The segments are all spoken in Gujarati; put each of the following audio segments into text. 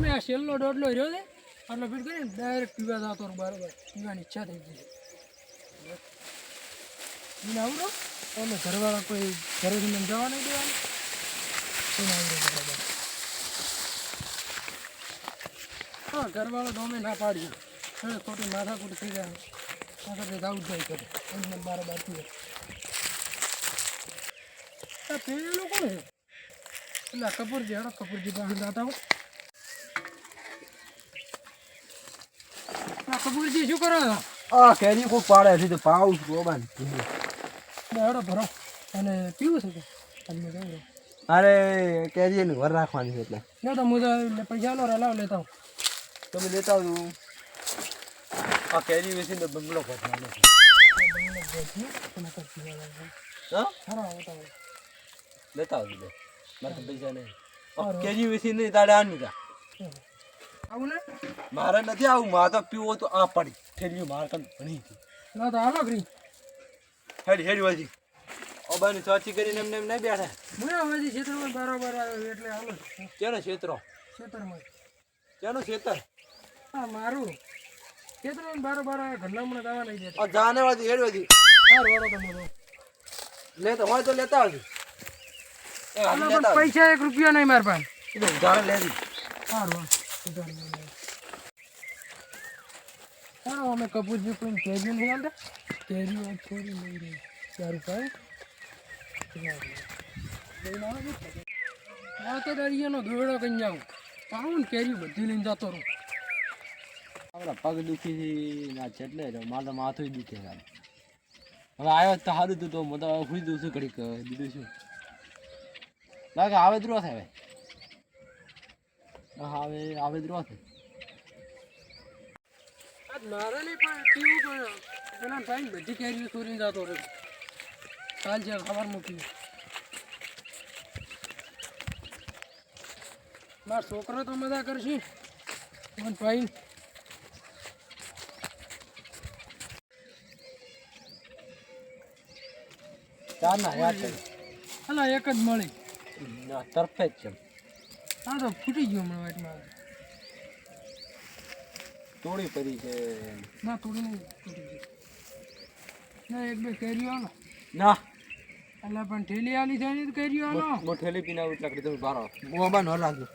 અમે આ શેલનો ડોટલો રહ્યો છે. એટલે ફીટ કરીને ડાયરેક્ટ પીવા જતો બરાબર. પીવાની ઈચ્છા થઈ ગઈ. છે આવડો? અમે ઘરવાળા કોઈ ઘરેથી મને જવા નહીં દેવાનું. એને આવડો બરાબર. હા, ઘરવાળો અમે ના પાડીએ. હવે ખોટી માથાકૂટ થઈ જાય. આગળ જવું જાય કરે એમને બાર બાકી આ પેલું કોણ છે. એટલે કપૂરજી હેડો કપૂરજી પાસે જાતા હો આ કપૂરજી શું કરો આ કેરી કોક પાડે છે તો પાઉં છું બાબાને લે હેડો ભરો. અને પીવું છે તમને કહું અરે કેરી એને ઘર રાખવાની છે એટલે. ના તો હું તો પૈસા નો લાવ લેતા હું તમે લેતા આવજો. આ કેરી વેચીને બંગલો ખોટવાનો છે. લેતા આવજો. લે મારે તો પૈસા નહીં. કેરી વેચી નહીં તાડે આ નહીં આવું ને? મારે નથી આવું મારે તો પીવો તો આ પડી. ઠેલ્યું મારે કામ ભણી ના તો હાલો ગ્રી હેડી હેડી વાજી ઓબાની ચોચી કરીને એમને એમ નહીં બેઠા. હું હવેથી ક્ષેત્રમાં બરાબર આવ્યો એટલે હાલો. કેનો ક્ષેત્રો? ક્ષેત્રમાં. કેનો ક્ષેત્ર? હા મારું. ક્ષેત્રમાં બરાબર આવ્યો ઘરનામણે દવા નહીં આ જાને વાજી હેડી વાજી સારું વાળો તમે લેતા હોય તો લેતા આવજો. પૈસા એક રૂપિયા નહીં મારા પાસે. જાણ લેજી. સારું સારું અમે કપૂરજી કોઈ કેરી નહીં આવતા કેરી વાત થોડી નહીં રહી. સારું કાંઈ આ તો દરિયાનો દોરડો કઈ જાઉં. ને કેરી બધી લઈને જતો રહું. આપણા પગ દુખી ના છે એટલે મારે માથું દુખે હવે આવ્યો તો સારું તું તો હું તો ખુશ દઉં છું ઘડીક દીધું શું? બાકી આવે દ્રો થાય. હવે આવે જ આજ મારે નહીં પણ પીવું પણ પેલા ભાઈ બધી કેરીઓ ચોરીને જતો રહ્યો. કાલ જે ખબર મૂકી મારો છોકરો તો મજા કરશે. પણ ભાઈ ચાર ના યાદ હલા એક જ મળી. ના તરફે જ છે. હા તો ફૂટી ગયો હમણાં વાટમાં. તોડી પડી છે. ના થોડી નહીં ફૂટી ગયું. ના એક બે કેરીઓ આલો. ના. એટલે પણ ઠેલી આલી છે ને કેરીઓ આલો. મોઠેલી પીના ઉટલા કરી તમે બારો મોબા ન લાગજો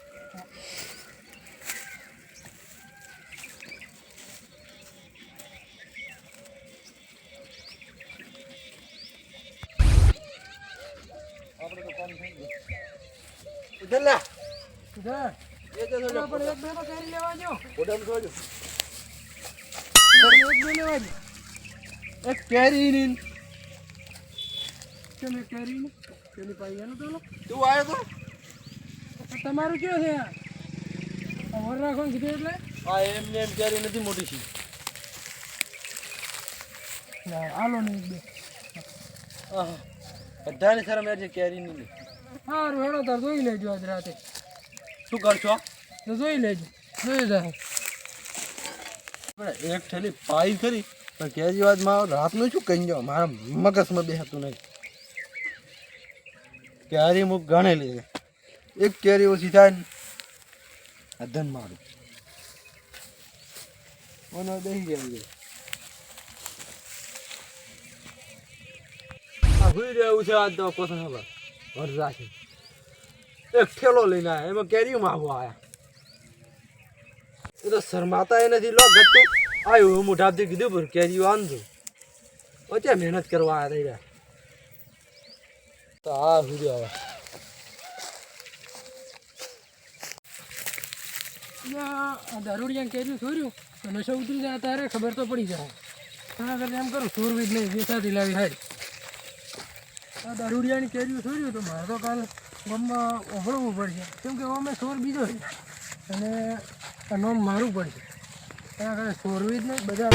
ઇધર લે જા તો તો એક કેરી ની. તમે કેરી ને? પેલી પાઈ એનું તો તું આવ્યો તો? તમારું કયો છે વર રાખવાનું કીધું એટલે? આ એમને એમ કેરી નથી મોટી છે. હાલો ને એક બે. આહા. બધાને શરમ યાર છે કેરી ની સારું હેડો તાર જોઈ લેજો આજ રાતે. શું કરશો? તો જોઈ લેજો. જોઈ જાય એક થેલી પાઈ કરી પણ કેરી વાતમાં રાતનું શું કહી જાઓ? મારા મગજમાં બેહતું નહીં. કેરી મુક ગણેલી છે એક કેરી ઓછી થાય ને આ ધન મારું. ઓનો બેસી જાય હુઈ રહ્યું છે આજ તો કોથા ખબર વરસાદ એક ઠેલો લઈને આવ્યા એમાં કેરીઓ માગવા આવ્યા એ તો શરમાતા એ નથી. લો ગતું આવ્યું હું મોઢાથી કીધું પણ કેરીઓ આંધું વચ્ચે મહેનત કરવા આવ્યા રહ્યા. તો આ સુધી આવે દારૂડિયા કેરી છોર્યું, તો નશો ઉતરી જાય તારે ખબર તો પડી જાય. એના કરતા એમ કરું સૂરવીજ નહીં વેચાતી લાવી હારી આ દારૂડિયાની કેરીઓ છોર્યું, તો મારે તો કાલ ગામમાં ઓભળવું પડશે. કેમ કે અમે સોર બીજો છે. અને નોમ મારું પડશે એના કારણે સોરવી જ નહીં, બધા